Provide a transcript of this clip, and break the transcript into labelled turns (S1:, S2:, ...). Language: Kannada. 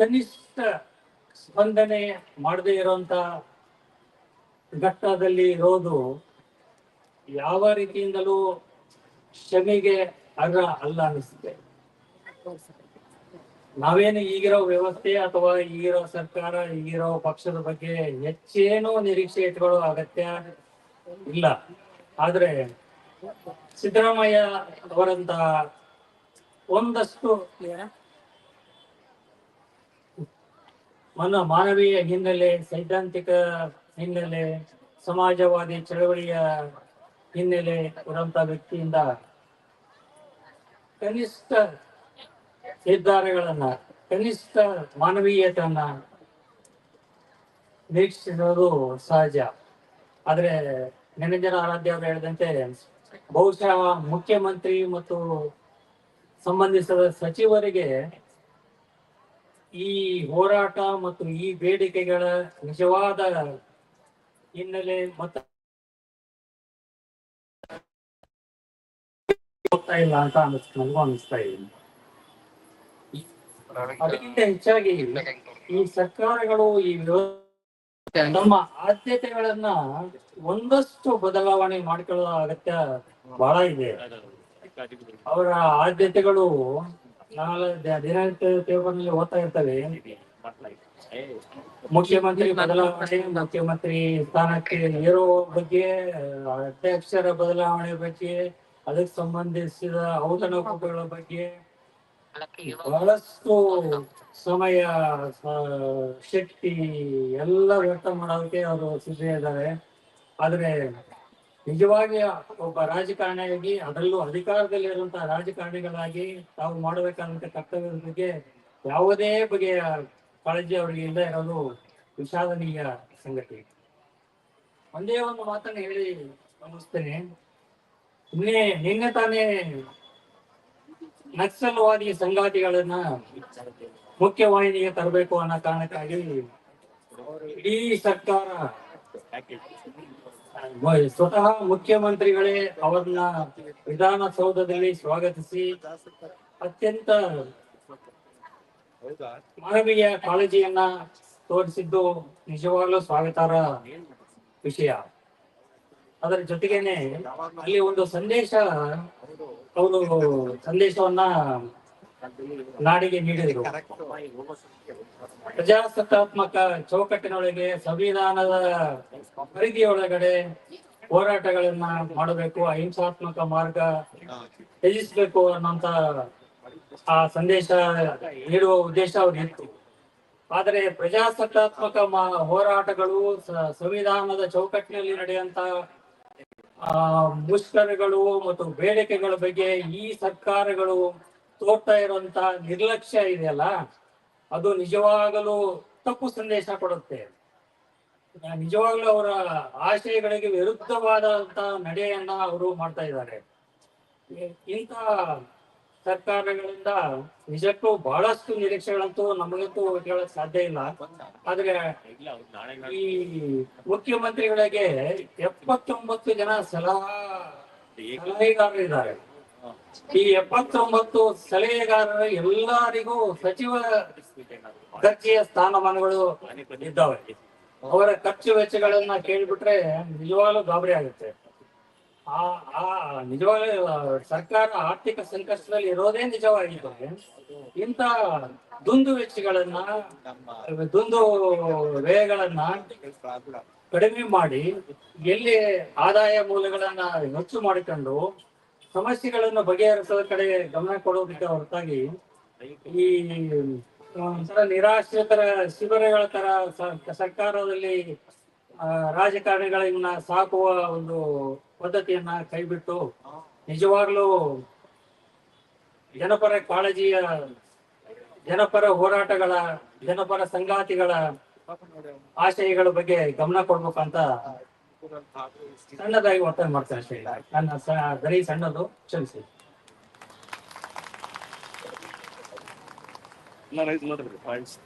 S1: ಕನಿಷ್ಠ ಸ್ಪಂದನೆ ಮಾಡದೇ ಇರೋಂತ ಘಟ್ಟದಲ್ಲಿ ಇರೋದು ಯಾವ ರೀತಿಯಿಂದಲೂ ಕ್ಷಮೆಗೆ ಅರ್ಹ ಅಲ್ಲ ಅನಿಸುತ್ತೆ. ನಾವೇನು ಈಗಿರೋ ವ್ಯವಸ್ಥೆ ಅಥವಾ ಈಗಿರೋ ಸರ್ಕಾರ, ಈಗಿರೋ ಪಕ್ಷದ ಬಗ್ಗೆ ಹೆಚ್ಚೇನೋ ನಿರೀಕ್ಷೆ ಇಟ್ಕೊಳ್ಳೋ ಅಗತ್ಯ ಇಲ್ಲ. ಆದ್ರೆ ಸಿದ್ದರಾಮಯ್ಯ ಅವರಂತ ಒಂದಷ್ಟು ಮನ ಮಾನವೀಯ ಹಿನ್ನೆಲೆ, ಸೈದ್ಧಾಂತಿಕ ಹಿನ್ನೆಲೆ, ಸಮಾಜವಾದಿ ಚಳವಳಿಯ ಹಿನ್ನೆಲೆ ಇರುವಂತ ವ್ಯಕ್ತಿಯಿಂದ ಕನಿಷ್ಠ ನಿರ್ಧಾರಗಳನ್ನ, ಕನಿಷ್ಠ ಮಾನವೀಯತೆಯನ್ನ ನಿರೀಕ್ಷಿಸೋದು ಸಹಜ. ಆದ್ರೆ ನಿರಂಜನ ಆರಾಧ್ಯ ಅವರು ಹೇಳಿದಂತೆ ಬಹುಶಃ ಮುಖ್ಯಮಂತ್ರಿ ಮತ್ತು ಸಂಬಂಧಿಸಿದ ಸಚಿವರಿಗೆ ಈ ಹೋರಾಟ ಮತ್ತು ಈ ಬೇಡಿಕೆಗಳ ನಿಜವಾದ ಹಿನ್ನೆಲೆ ಮತ್ತು ಗೊತ್ತಾ ಇಲ್ಲ ಅಂತ ಅನಿಸ್ ನನಗೂ ಅನಿಸ್ತಾ ಇದೆ. ಅದಕ್ಕಿಂತ ಹೆಚ್ಚಾಗಿ ಈ ಸರ್ಕಾರಗಳು ಈ ನಮ್ಮ ಆದ್ಯತೆಗಳನ್ನ ಒಂದಷ್ಟು ಬದಲಾವಣೆ ಮಾಡಿಕೊಳ್ಳೋ ಅಗತ್ಯ ಬಹಳ ಇದೆ. ಅವರ ಆದ್ಯತೆಗಳು ನಾಳೆ ದಿನಾಂಕ ದಿನನಿತ್ಯ ಪೇಪರ್ನಲ್ಲಿ ಓದ್ತಾ ಇರ್ತವೆ. ಮುಖ್ಯಮಂತ್ರಿ ಬದಲಾವಣೆ, ಮುಖ್ಯಮಂತ್ರಿ ಸ್ಥಾನಕ್ಕೆ ಏರೋ ಬಗ್ಗೆ, ಅಧ್ಯಕ್ಷರ ಬದಲಾವಣೆ ಬಗ್ಗೆ, ಅದಕ್ಕೆ ಸಂಬಂಧಿಸಿದ ಔತಣಕೂಟಗಳ ಬಗ್ಗೆ ಬಹಳಷ್ಟು ಸಮಯ ಶಕ್ತಿ ಎಲ್ಲ ವ್ಯರ್ಥ ಮಾಡೋದಕ್ಕೆ ಅವರು ಸಿದ್ಧ ಇದ್ದಾರೆ. ಆದ್ರೆ ನಿಜವಾಗಿ ಒಬ್ಬ ರಾಜಕಾರಣಿಯಾಗಿ ಅದರಲ್ಲೂ ಅಧಿಕಾರದಲ್ಲಿರುವಂತಹ ರಾಜಕಾರಣಿಗಳಾಗಿ ತಾವು ಮಾಡಬೇಕಾದಂತ ಕರ್ತವ್ಯದ ಬಗ್ಗೆ ಯಾವುದೇ ಬಗೆಯ ಕಾಳಜಿ ಅವರಿಗೆ ಇಲ್ಲ ಇರೋದು ವಿಷಾದನೀಯ ಸಂಗತಿ. ಒಂದೇ ಒಂದು ಮಾತನ್ನ ಹೇಳಿ ಗಮನಿಸ್ತೇನೆ ನಿನ್ನೆ ನಿನ್ನೆ ತಾನೇ ನಕ್ಸಲ್ವಾದಿ ಸಂಗಾತಿಗಳನ್ನ ಮುಖ್ಯವಾಹಿನಿಗೆ ತರಬೇಕು ಅನ್ನೋ ಕಾರಣಕ್ಕಾಗಿ ಇಡೀ ಸರ್ಕಾರ ಸ್ವತಃ ಮುಖ್ಯಮಂತ್ರಿಗಳೇ ಅವರನ್ನ ವಿಧಾನಸೌಧದಲ್ಲಿ ಸ್ವಾಗತಿಸಿ ಅತ್ಯಂತ ಮಾನವೀಯ ಕಾಳಜಿಯನ್ನ ತೋರಿಸಿದ್ದು ನಿಜವಾಗ್ಲೂ ಸ್ವಾಗತಾರ ವಿಷಯ. ಅದರ ಜೊತೆಗೇನೆ ಅಲ್ಲಿ ಒಂದು ಸಂದೇಶ ಅವರು ಸಂದೇಶವನ್ನ ನಾಡಿಗೆ ನೀಡಿದರು. ಪ್ರಜಾಸತ್ತಾತ್ಮಕ ಚೌಕಟ್ಟಿನೊಳಗೆ ಸಂವಿಧಾನದ ಪರಿಧಿಯೊಳಗಡೆ ಹೋರಾಟಗಳನ್ನ ಮಾಡಬೇಕು, ಅಹಿಂಸಾತ್ಮಕ ಮಾರ್ಗ ತ್ಯಜಿಸಬೇಕು ಅನ್ನೋಂತ ಆ ಸಂದೇಶ ನೀಡುವ ಉದ್ದೇಶ ಅವ್ರಿತ್ತು ಆದರೆ ಪ್ರಜಾಸತ್ತಾತ್ಮಕ ಹೋರಾಟಗಳು ಸಂವಿಧಾನದ ಚೌಕಟ್ಟಿನಲ್ಲಿ ನಡೆಯುವಂತ ಮುಷ್ಕರಗಳು ಮತ್ತು ಬೇಡಿಕೆಗಳ ಬಗ್ಗೆ ಈ ಸರ್ಕಾರಗಳು ತೋರ್ತಾ ಇರುವಂತಹ ನಿರ್ಲಕ್ಷ್ಯ ಇದೆಯಲ್ಲ, ಅದು ನಿಜವಾಗಲೂ ತಪ್ಪು ಸಂದೇಶ ಕೊಡುತ್ತೆ. ನಿಜವಾಗ್ಲೂ ಅವರ ಆಶಯಗಳಿಗೆ ವಿರುದ್ಧವಾದಂತ ನಡೆಯನ್ನ ಅವರು ಮಾಡ್ತಾ ಇದ್ದಾರೆ. ಇಂತಹ ಸರ್ಕಾರಗಳಿಂದ ನಿಜಕ್ಕೂ ಬಹಳಷ್ಟು ನಿರೀಕ್ಷೆಗಳಂತೂ ನಮಗಂತೂ ಹೇಳಕ್ ಸಾಧ್ಯ ಇಲ್ಲ. ಆದ್ರೆ ಈ ಮುಖ್ಯಮಂತ್ರಿಗಳಿಗೆ ಎಪ್ಪತ್ತೊಂಬತ್ತು ಜನ ಸಲಹಾ ಸಲಹೆಗಾರರು ಇದ್ದಾರೆ ಈ ಎಪ್ಪತ್ತೊಂಬತ್ತು ಸಲಹೆಗಾರರ ಎಲ್ಲರಿಗೂ ಸಚಿವ ದರ್ಜೆಯ ಸ್ಥಾನಮಾನಗಳು ಇದ್ದಾವೆ. ಅವರ ಖರ್ಚು ವೆಚ್ಚಗಳನ್ನ ಕೇಳಿಬಿಟ್ರೆ ನಿಜವಾಗ್ಲೂ ಗಾಬರಿ ಆಗುತ್ತೆ. ಆ ಆ ನಿಜವಾಗ್ಲೂ ಸರ್ಕಾರ ಆರ್ಥಿಕ ಸಂಕಷ್ಟದಲ್ಲಿ ಇರೋದೇ ನಿಜವಾಗಿದ್ದಾರೆ ಇಂತ ದುಂದು ವೆಚ್ಚಗಳನ್ನ, ದುಂದು ವ್ಯಯಗಳನ್ನ ಕಡಿಮೆ ಮಾಡಿ ಎಲ್ಲಿ ಆದಾಯ ಮೂಲಗಳನ್ನ ಹೆಚ್ಚು ಮಾಡಿಕೊಂಡು ಸಮಸ್ಯೆಗಳನ್ನು ಬಗೆಹರಿಸೋದ ಕಡೆ ಗಮನ ಕೊಡೋದಕ್ಕೆ ಹೊರತಾಗಿ ಈ ಒಂಥರ ನಿರಾಶ್ರಿತರ ಶಿಬಿರಗಳ ತರ ಸರ್ಕಾರದಲ್ಲಿ ರಾಜಕಾರಣಿಗಳನ್ನ ಸಾಕುವ ಒಂದು ಪದ್ಧತಿಯನ್ನ ಕೈಬಿಟ್ಟು ನಿಜವಾಗ್ಲೂ ಜನಪರ ಕಾಳಜಿಯ, ಜನಪರ ಹೋರಾಟಗಳ, ಜನಪರ ಸಂಗಾತಿಗಳ ಆಶಯಗಳ ಬಗ್ಗೆ ಗಮನ ಕೊಡ್ಬೇಕಂತ ಸಣ್ಣದಾಗಿ ಒತ್ತಾಯ ಮಾಡ್ತೇನೆ ಅಷ್ಟೇ ನನ್ನ ಬರೀ ಸಣ್ಣದು ಕ್ಷಮಿಸಿ
S2: ಮಾತಾಡ್ಬೇಕು ಪಾಯಿಂಟ್ಸ್.